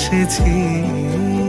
谁记？